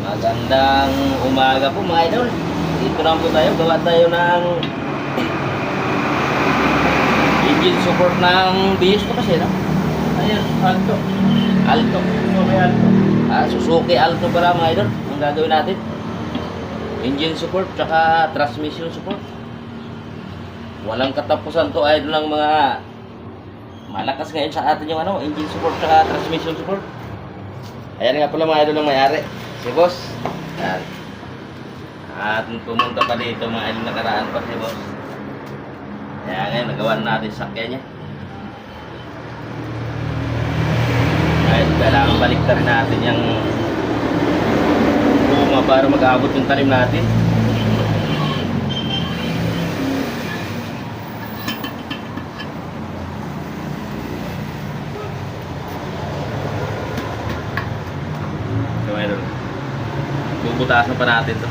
Magandang umaga po mga idol. Dito lang po tayo. Gawa tayo ng engine support ng BS ko kasi, no? Ayan, Alto. Alto. Okay, Alto. Ah, Suzuki Alto para mga idol. Ang gagawin natin. Engine support, tsaka transmission support. Walang katapusan to idol ng mga malakas ngayon sa atin yung ano, engine support tsaka transmission support. Ayan nga pala mga idol ng may-ari. Si boss. Ayan. At pumunta pa dito mga idol nakaraan pa si boss. Kaya ngayon nagawa na natin sakya niya. Kahit kailangan balik rin natin yung puma para mag-abot yung talim natin. So, idol. Bubutasan pa natin to.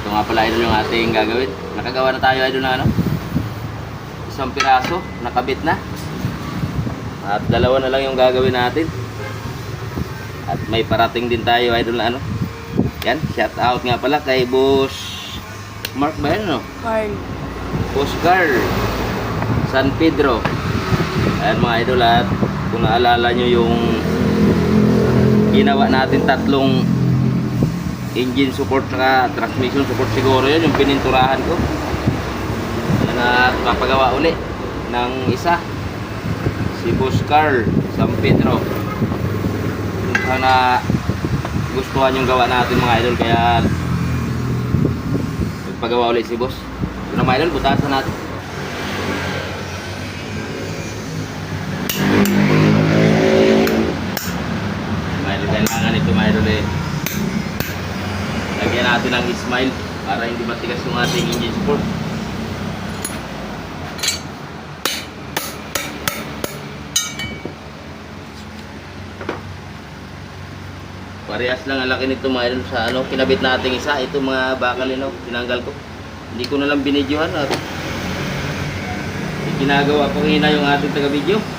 Ito nga pala idol yung ating gagawin. Nakagawa na tayo idol ng ano? Isang piraso, nakabit na. At dalawa na lang yung gagawin natin. At may parating din tayo idol na ano. Yan, shout out nga pala kay Boss Mark ba yan no? Carl. Boss Carl San Pedro. Ayan mga idol at kung naalala nyo yung ginawa natin tatlong engine support saka transmission support siguro yun yung pininturahan ko. At papagawa uli ng isa si Boss Carl San Pedro. Sana gustuhan yung gawa natin mga idol kaya magpagawa ulit si boss. Na mga idol, butasan natin. Mga idol, kailangan ito mga idol eh. Lagyan natin ng smile para hindi matigas yung ating engine support. Parehas lang ang laki nito mga idol sa ano, kinabit nating isa. Ito mga bakal oh, tinanggal ko. Hindi ko na lang binidyohan at ginagawa ko hina yung ating taga-video.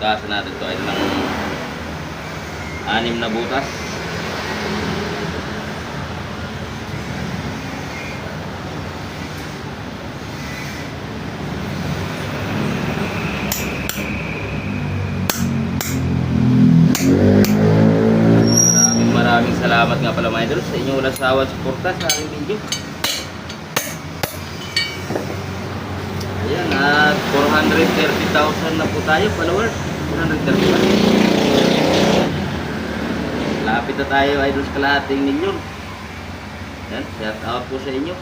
Butasan natin to ay ng anim na butas. Maraming maraming salamat nga pala mga idol sa inyong walang sawang suporta sa aking video. Ayan, at 430,000 na po tayo, followers. 430,000. Lapit na tayo, idol, kalahating milyon. Yan, shout out po sa inyo.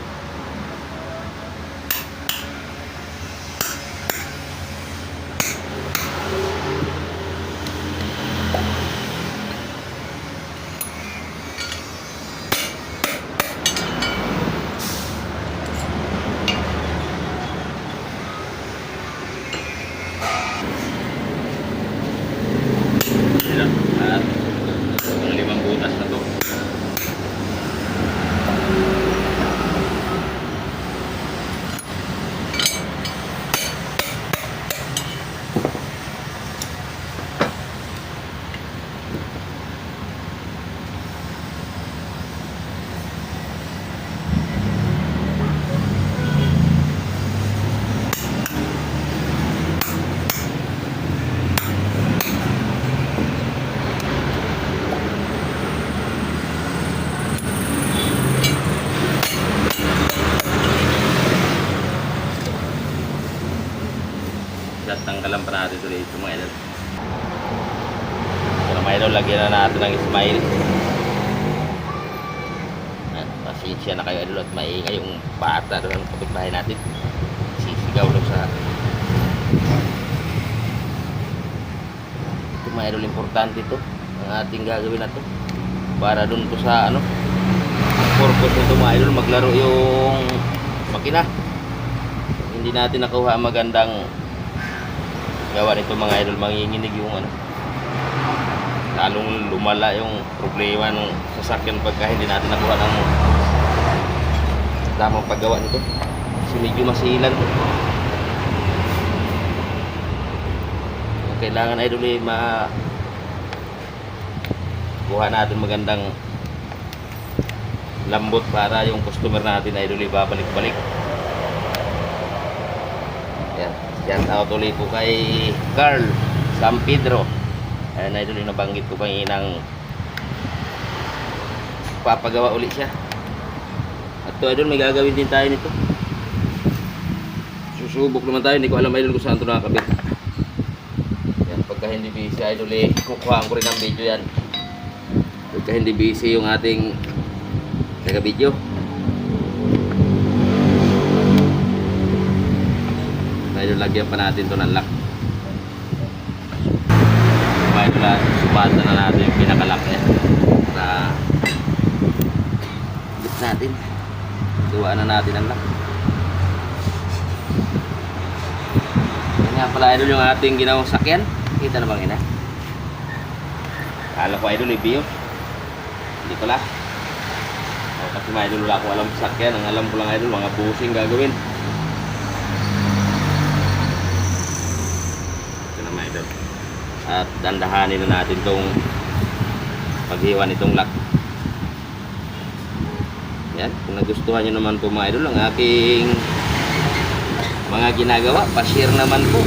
Ayan, at ang limang butas na to. At tanggalan pa natin ito dito mga idol. Idol, lagyan na natin ng smile. At pasensya na kayo idol at maingay yung bata doon ang kapitbahay natin. Sisigaw doon sa... Ito mga importante ito. Ang ating gagawin na to. Para doon to sa ano, purpose nito mga maglaro yung makina. Hindi natin nakuha ang magandang gawa nito mga idol, manginginig yung ano. Lalong lumala yung problema ng sasakyan pagka hindi natin nakuha ng tamang paggawa nito. Kasi medyo masilan. Kailangan idol eh ma kuha natin magandang lambot para yung customer natin idol eh babalik-balik. Yan. Shout out ulit po kay Carl San Pedro. Ayan idol yung nabanggit ko kanginang papagawa ulit siya. At to idol may gagawin din tayo nito. Susubok naman tayo. Hindi ko alam idol kung saan ito nakakabit. Yan. Pagka hindi busy idol eh kukuhaan ko rin ang video yan. Pagka hindi busy yung ating taga-video. Tayo lagyan pa natin to ng lock. Lahat, subata na natin yung niya. Para bit natin. Gawa na natin ang lock. Yan nga pala idol yung ating ginawang sakyan. Kita na bang ina? Kala ko idol, ibig Hindi pala. O, kasi mga idol, wala akong alam sa sakyan. Ang alam ko lang idol, mga busing gagawin. Ito na mga idol. At dandahanin na natin tong paghiwa nitong lock. Yan, kung nagustuhan nyo naman po mga idol, ang aking mga ginagawa, pa-share naman po.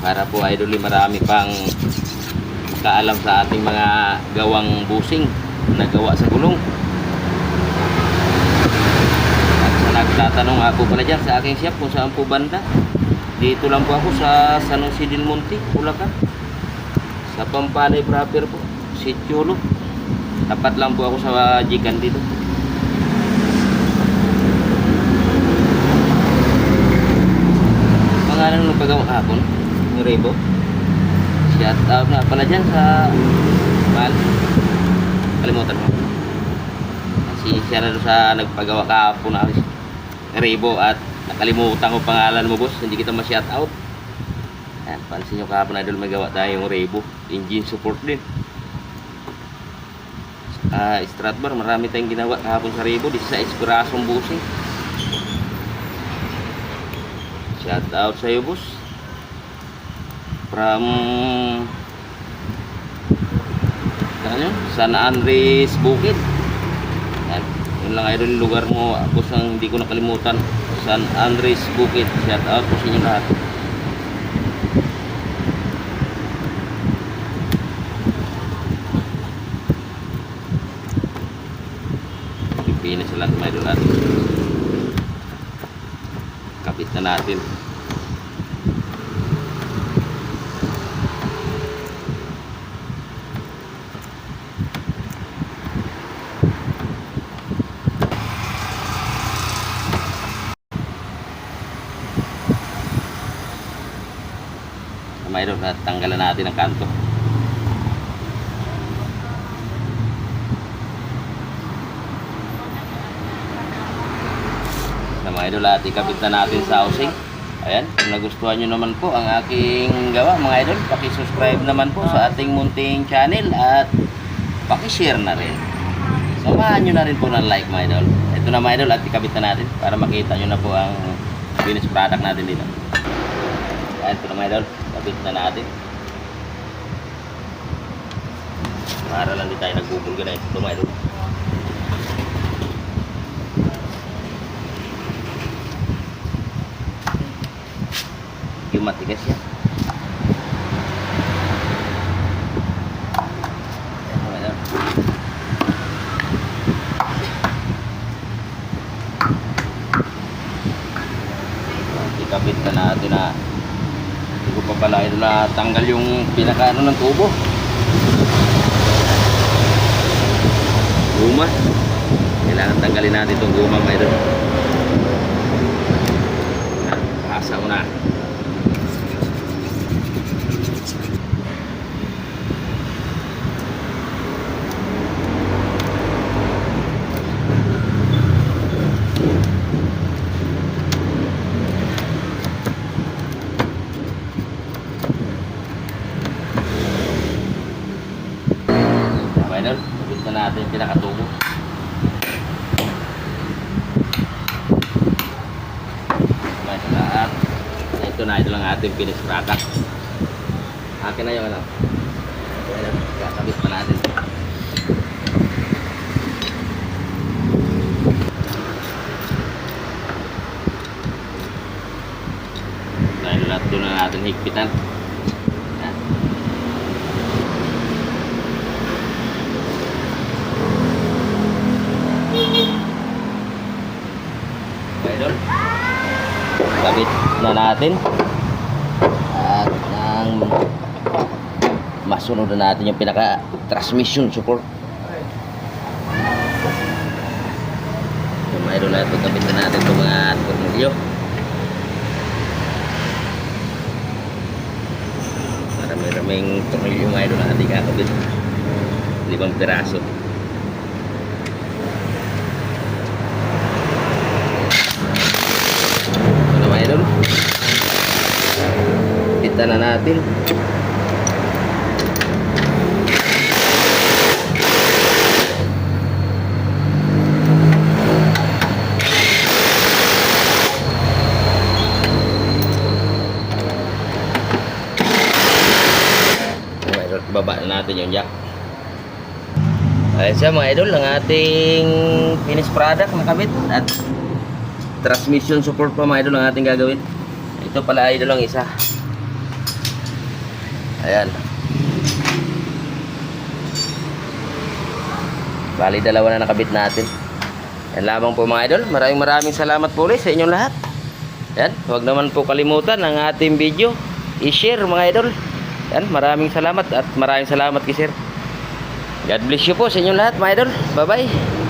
Para po idol, eh, marami pang kaalam sa ating mga gawang busing na gawa sa gulong. At sa nagtatanong ako pala dyan sa aking shop kung saan po banda. Dito lang po ako sa San Jose del Monte, Bulacan. Sa Pampalay proper po, Sitcholo. Tapat lang po ako sa Jikan dito. Pangalan ng paggawa hapon, yung Rebo. Shout out na pala dyan sa Mal. Kalimutan mo. Si doon sa nagpagawa kahapon na Rebo at nakalimutan ko pangalan mo boss. Hindi kita ma-shout out. Ayan, pansin nyo kahapon doon may gawa tayong Rebo. Engine support din. Ah, Stratbar, marami tayong ginawa kahapon sa Rebo. Di sa Esperasong busing. Shout out sa iyo boss from ano? San Andres Bukid yan yun lang idol lugar mo ako sang hindi ko nakalimutan San Andres Bukid shout out po sa inyo lahat. Pilipinas lahat mga idol natin kapit na natin mayroon na tanggalan natin ang kanto. Sa mga idol at ikabit na natin sa housing. Ayan kung nagustuhan nyo naman po ang aking gawa mga idol pakisubscribe naman po sa ating munting channel at pakishare na rin. Samahan nyo na rin po ng like mga idol. Ito na mga idol at ikabit na natin para makita nyo na po ang finished product natin dito. Ayan ito na mga idol kabit na natin. Para lang di tayo nagbubulga na ito idol. Yung matigas yan. Ikabit na natin na hindi ko pa pala ito na tanggal yung pinakaano ng tubo. Guma. Kailangan tanggalin natin itong guma mga idol asa ko na natin yung pinakatubo. May sa lahat. Ito na, ito lang ating finish product. Akin na yung ano. Ayan, kakabit pa natin. Dahil lahat doon na natin higpitan. Kabit na natin. Masunod na natin yung pinaka transmission support. Mga idol na ito, kabit na natin itong mga tornilyo. Marami-raming tornilyo idol na ating kakabit. Limang piraso. Ito na idol. Kita na natin. Mga idol, baba na natin yung jack. Ayun siya mga idol, ang ating finished product nakabit at transmission support pa mga idol ang ating gagawin. Ito pala idol ang isa. Ayan. Bali dalawa na nakabit natin. Yan lamang po mga idol. Maraming maraming salamat po ulit sa inyong lahat. Yan, huwag naman po kalimutan ang ating video. I-share mga idol. Yan, maraming salamat at maraming salamat kay sir. God bless you po sa inyong lahat mga idol. Bye-bye.